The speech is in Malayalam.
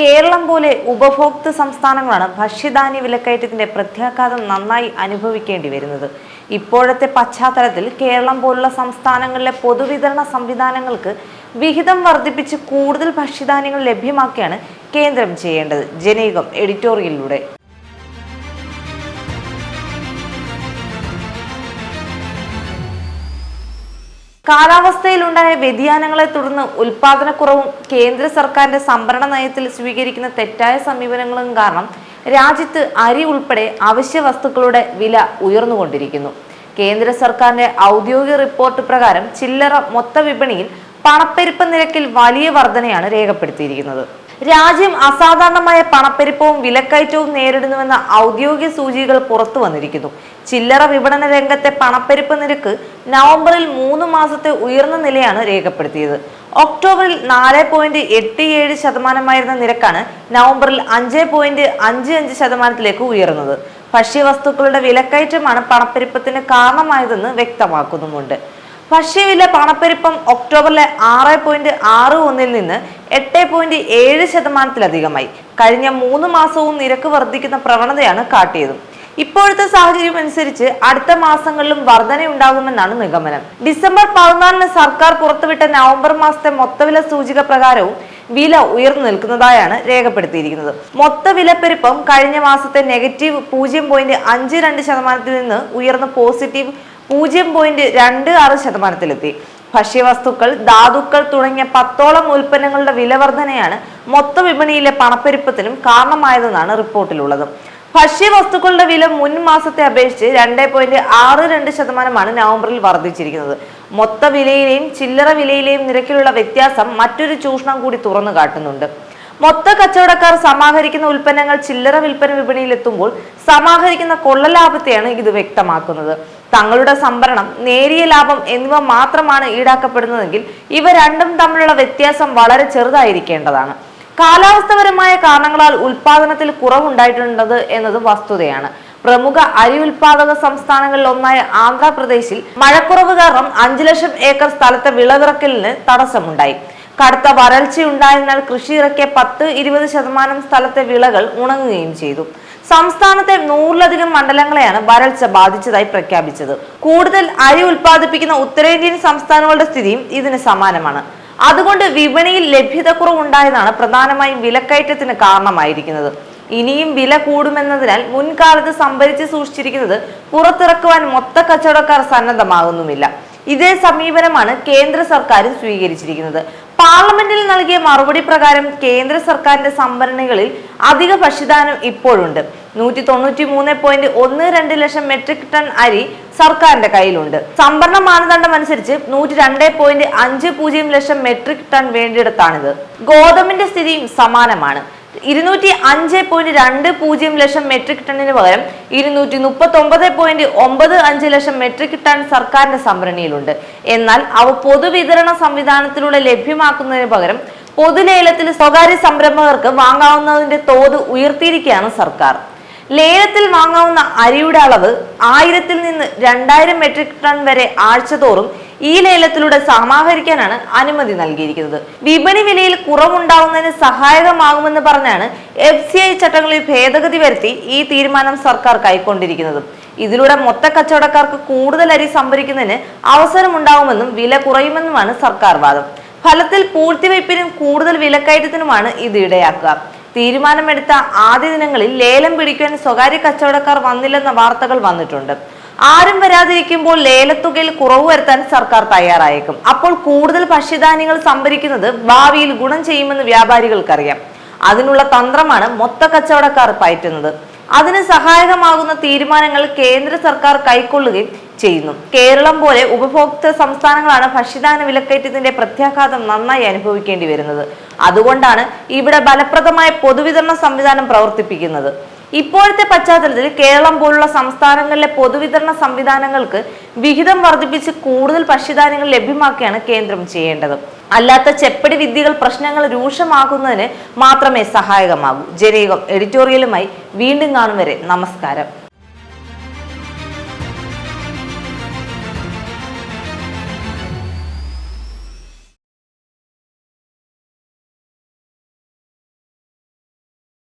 കേരളം പോലെ ഉപഭോക്തൃ സംസ്ഥാനങ്ങളാണ് ഭക്ഷ്യധാന്യ വിലക്കയറ്റത്തിന്റെ പ്രത്യാഘാതം നന്നായി അനുഭവിക്കേണ്ടി വരുന്നത്. ഇപ്പോഴത്തെ പശ്ചാത്തലത്തിൽ കേരളം പോലുള്ള സംസ്ഥാനങ്ങളിലെ പൊതുവിതരണ സംവിധാനങ്ങൾക്ക് വിഹിതം വർദ്ധിപ്പിച്ച് കൂടുതൽ ഭക്ഷ്യധാന്യങ്ങൾ ലഭ്യമാക്കിയാണ് കേന്ദ്രം ചെയ്യേണ്ടത്. ജനീകം എഡിറ്റോറിയലിലൂടെ. കാലാവസ്ഥയിലുണ്ടായ വ്യതിയാനങ്ങളെ തുടർന്ന് ഉൽപാദനക്കുറവും കേന്ദ്ര സർക്കാരിന്റെ സംഭരണ നയത്തിൽ സ്വീകരിക്കുന്ന തെറ്റായ സമീപനങ്ങളും കാരണം രാജ്യത്ത് അരി ഉൾപ്പെടെ അവശ്യ വസ്തുക്കളുടെ വില ഉയർന്നുകൊണ്ടിരിക്കുന്നു. കേന്ദ്ര സർക്കാരിന്റെ ഔദ്യോഗിക റിപ്പോർട്ട് പ്രകാരം ചില്ലറ മൊത്ത വിപണിയിൽ പണപ്പെരുപ്പ നിരക്കിൽ വലിയ വർധനയാണ് രേഖപ്പെടുത്തിയിരിക്കുന്നത്. രാജ്യം അസാധാരണമായ പണപ്പെരുപ്പവും വിലക്കയറ്റവും നേരിടുന്നുവെന്ന ഔദ്യോഗിക സൂചികകൾ പുറത്തു വന്നിരിക്കുന്നു. ചില്ലറ വിപണന രംഗത്തെ പണപ്പെരുപ്പ് നിരക്ക് നവംബറിൽ മൂന്ന് മാസത്തെ ഉയർന്ന നിലയാണ് രേഖപ്പെടുത്തിയത്. ഒക്ടോബറിൽ നാല് പോയിന്റ് എട്ട് ഏഴ് ശതമാനമായിരുന്ന നിരക്കാണ് നവംബറിൽ അഞ്ച് പോയിന്റ് അഞ്ച് അഞ്ച് ശതമാനത്തിലേക്ക് ഉയർന്നത്. ഭക്ഷ്യവസ്തുക്കളുടെ വിലക്കയറ്റമാണ് പണപ്പെരുപ്പത്തിന് കാരണമായതെന്ന് വ്യക്തമാക്കുന്നുമുണ്ട്. ഭക്ഷ്യവില പണപ്പെരുപ്പം ഒക്ടോബറിലെ ആറ് പോയിന്റ് ആറ് ഒന്നിൽ നിന്ന് എട്ട് പോയിന്റ് ഏഴ് ശതമാനത്തിലധികമായി. കഴിഞ്ഞ മൂന്ന് മാസവും നിരക്ക് വർദ്ധിക്കുന്ന പ്രവണതയാണ് കാട്ടിയതും. ഇപ്പോഴത്തെ സാഹചര്യം അനുസരിച്ച് അടുത്ത മാസങ്ങളിലും വർധനയുണ്ടാകുമെന്നാണ് നിഗമനം. ഡിസംബർ പതിനാലിന് സർക്കാർ പുറത്തുവിട്ട നവംബർ മാസത്തെ മൊത്തവില സൂചിക പ്രകാരവും വില ഉയർന്നു നിൽക്കുന്നതായാണ് രേഖപ്പെടുത്തിയിരിക്കുന്നത്. മൊത്ത വിലപ്പെരുപ്പം കഴിഞ്ഞ മാസത്തെ നെഗറ്റീവ് പൂജ്യം പോയിന്റ് അഞ്ച് രണ്ട് ശതമാനത്തിൽ നിന്ന് ഉയർന്ന പോസിറ്റീവ് പൂജ്യം പോയിന്റ് രണ്ട് ആറ് ശതമാനത്തിലെത്തി. ഭക്ഷ്യവസ്തുക്കൾ ധാതുക്കൾ തുടങ്ങിയ പത്തോളം ഉൽപ്പന്നങ്ങളുടെ വില വർധനയാണ് മൊത്ത വിപണിയിലെ പണപ്പെരുപ്പത്തിനും കാരണമായതെന്നാണ് റിപ്പോർട്ടിലുള്ളത്. ഭക്ഷ്യവസ്തുക്കളുടെ വില മുൻ മാസത്തെ അപേക്ഷിച്ച് രണ്ട് പോയിന്റ് ആറ് രണ്ട് ശതമാനമാണ് നവംബറിൽ വർദ്ധിച്ചിരിക്കുന്നത്. മൊത്ത വിലയിലെയും ചില്ലറ വിലയിലെയും നിരക്കിലുള്ള വ്യത്യാസം മറ്റൊരു ചൂഷണം കൂടി തുറന്നു കാട്ടുന്നുണ്ട്. മൊത്ത കച്ചവടക്കാർ സമാഹരിക്കുന്ന ഉൽപ്പന്നങ്ങൾ ചില്ലറ വിൽപ്പന വിപണിയിൽ എത്തുമ്പോൾ സമാഹരിക്കുന്ന കൊള്ളലാഭത്തെയാണ് ഇത് വ്യക്തമാക്കുന്നത്. തങ്ങളുടെ സംഭരണം നേരിയ ലാഭം എന്നിവ മാത്രമാണ് ഈടാക്കപ്പെടുന്നതെങ്കിൽ ഇവ രണ്ടും തമ്മിലുള്ള വ്യത്യാസം വളരെ ചെറുതായിരിക്കേണ്ടതാണ്. കാലാവസ്ഥപരമായ കാരണങ്ങളാൽ ഉൽപാദനത്തിൽ കുറവുണ്ടായിട്ടുണ്ട് എന്നത് വസ്തുതയാണ്. പ്രമുഖ അരി ഉൽപാദക സംസ്ഥാനങ്ങളിൽ ഒന്നായ ആന്ധ്രാപ്രദേശിൽ മഴക്കുറവ് കാരണം അഞ്ചു ലക്ഷം ഏക്കർ സ്ഥലത്തെ വിളവിറക്കലിന് തടസ്സമുണ്ടായി. കടുത്ത വരൾച്ചയുണ്ടായതിനാൽ കൃഷി ഇറക്കിയ പത്ത് ഇരുപത് ശതമാനം സ്ഥലത്തെ വിളകൾ ഉണങ്ങുകയും ചെയ്തു. സംസ്ഥാനത്തെ നൂറിലധികം മണ്ഡലങ്ങളെയാണ് വരൾച്ച ബാധിച്ചതായി പ്രഖ്യാപിച്ചത്. കൂടുതൽ അരി ഉൽപ്പാദിപ്പിക്കുന്ന ഉത്തരേന്ത്യൻ സംസ്ഥാനങ്ങളുടെ സ്ഥിതിയും ഇതിന് സമാനമാണ്. അതുകൊണ്ട് വിപണിയിൽ ലഭ്യതക്കുറവുണ്ടായതാണ് പ്രധാനമായും വിലക്കയറ്റത്തിന് കാരണമായിരിക്കുന്നത്. ഇനിയും വില കൂടുമെന്നതിനാൽ മുൻകാലത്ത് സംഭരിച്ച് സൂക്ഷിച്ചിരിക്കുന്നത് പുറത്തിറക്കുവാൻ മൊത്ത കച്ചവടക്കാർ സന്നദ്ധമാകുന്നുമില്ല. ഇതേ സമീപനമാണ് കേന്ദ്ര സർക്കാരും സ്വീകരിച്ചിരിക്കുന്നത്. പാർലമെന്റിൽ നൽകിയ മറുപടി പ്രകാരം കേന്ദ്ര സർക്കാരിന്റെ സംഭരണികളിൽ അധിക ഭക്ഷ്യദാനം ഇപ്പോഴുണ്ട്. നൂറ്റി തൊണ്ണൂറ്റി മൂന്ന് പോയിന്റ് ഒന്ന് രണ്ട് ലക്ഷം മെട്രിക് ടൺ അരി സർക്കാരിന്റെ കയ്യിലുണ്ട്. സംഭരണ മാനദണ്ഡം അനുസരിച്ച് നൂറ്റി രണ്ട് പോയിന്റ് അഞ്ച് പൂജ്യം ലക്ഷം മെട്രിക് ടൺ വേണ്ടിയിടത്താണിത്. ഗോതമ്പിന്റെ സ്ഥിതിയും സമാനമാണ്. ഇരുന്നൂറ്റി അഞ്ച് പോയിന്റ് രണ്ട് പൂജ്യം ലക്ഷം മെട്രിക് ടണ്ണിന് പകരം ഇരുന്നൂറ്റി മുപ്പത്തി ഒമ്പത് പോയിന്റ് ഒമ്പത് അഞ്ച് ലക്ഷം മെട്രിക് ടൺ സർക്കാരിന്റെ സംഭരണിയിലുണ്ട് എന്നാൽ അവ പൊതുവിതരണ സംവിധാനത്തിലൂടെ ലഭ്യമാക്കുന്നതിന് പകരം പൊതുലേലത്തിൽ സ്വകാര്യ സംരംഭകർക്ക് വാങ്ങാവുന്നതിന്റെ തോത് ഉയർത്തിയിരിക്കുകയാണ് സർക്കാർ. ലേലത്തിൽ വാങ്ങാവുന്ന അരിയുടെ അളവ് ആയിരത്തിൽ നിന്ന് രണ്ടായിരം മെട്രിക് ടൺ വരെ ആഴ്ചതോറും ഈ ലേലത്തിലൂടെ സമാഹരിക്കാനാണ് അനുമതി നൽകിയിരിക്കുന്നത്. വിപണി വിലയിൽ കുറവുണ്ടാവുന്നതിന് സഹായകമാകുമെന്ന് പറഞ്ഞാണ് എഫ് സി ഐ ചട്ടങ്ങളിൽ ഭേദഗതി വരുത്തി ഈ തീരുമാനം സർക്കാർ കൈക്കൊണ്ടിരിക്കുന്നത്. ഇതിലൂടെ മൊത്ത കച്ചവടക്കാർക്ക് കൂടുതൽ അരി സംഭരിക്കുന്നതിന് അവസരമുണ്ടാവുമെന്നും വില കുറയുമെന്നുമാണ് സർക്കാർ വാദം. ഫലത്തിൽ പൂഴ്ത്തിവയ്പ്പിനും കൂടുതൽ വിലക്കയറ്റത്തിനുമാണ് ഇത് ഇടയാക്കുക. തീരുമാനമെടുത്ത ആദ്യ ദിനങ്ങളിൽ ലേലം പിടിക്കാൻ സ്വകാര്യ കച്ചവടക്കാർ വന്നില്ലെന്ന വാർത്തകൾ വന്നിട്ടുണ്ട്. ആരും വരാതിരിക്കുമ്പോൾ ലേലത്തുകയിൽ കുറവ് വരുത്താൻ സർക്കാർ തയ്യാറായേക്കും. അപ്പോൾ കൂടുതൽ ഭക്ഷ്യധാന്യങ്ങൾ സംഭരിക്കുന്നത് ഭാവിയിൽ ഗുണം ചെയ്യുമെന്ന് വ്യാപാരികൾക്കറിയാം. അതിനുള്ള തന്ത്രമാണ് മൊത്ത കച്ചവടക്കാർ പയറ്റുന്നത്. അതിന് സഹായകമാകുന്ന തീരുമാനങ്ങൾ കേന്ദ്ര സർക്കാർ കൈക്കൊള്ളുകയും ചെയ്യുന്നു. കേരളം പോലെ ഉപഭോക്തൃ സംസ്ഥാനങ്ങളാണ് ഭക്ഷ്യധാന വിലക്കയറ്റത്തിന്റെ പ്രത്യാഘാതം നന്നായി അനുഭവിക്കേണ്ടി വരുന്നത്. അതുകൊണ്ടാണ് ഇവിടെ ഫലപ്രദമായ പൊതുവിതരണ സംവിധാനം പ്രവർത്തിപ്പിക്കുന്നത്. ഇപ്പോഴത്തെ പശ്ചാത്തലത്തിൽ കേരളം പോലുള്ള സംസ്ഥാനങ്ങളിലെ പൊതുവിതരണ സംവിധാനങ്ങൾക്ക് വിഹിതം വർദ്ധിപ്പിച്ച് കൂടുതൽ ഭക്ഷ്യധാന്യങ്ങൾ ലഭ്യമാക്കിയാണ് കേന്ദ്രം ചെയ്യേണ്ടത്. അല്ലാത്ത ചെപ്പടി വിദ്യകൾ പ്രശ്നങ്ങൾ രൂക്ഷമാക്കുന്നതിന് മാത്രമേ സഹായകമാകൂ. ജനീകം എഡിറ്റോറിയലുമായി വീണ്ടും കാണും വരെ. നമസ്കാരം.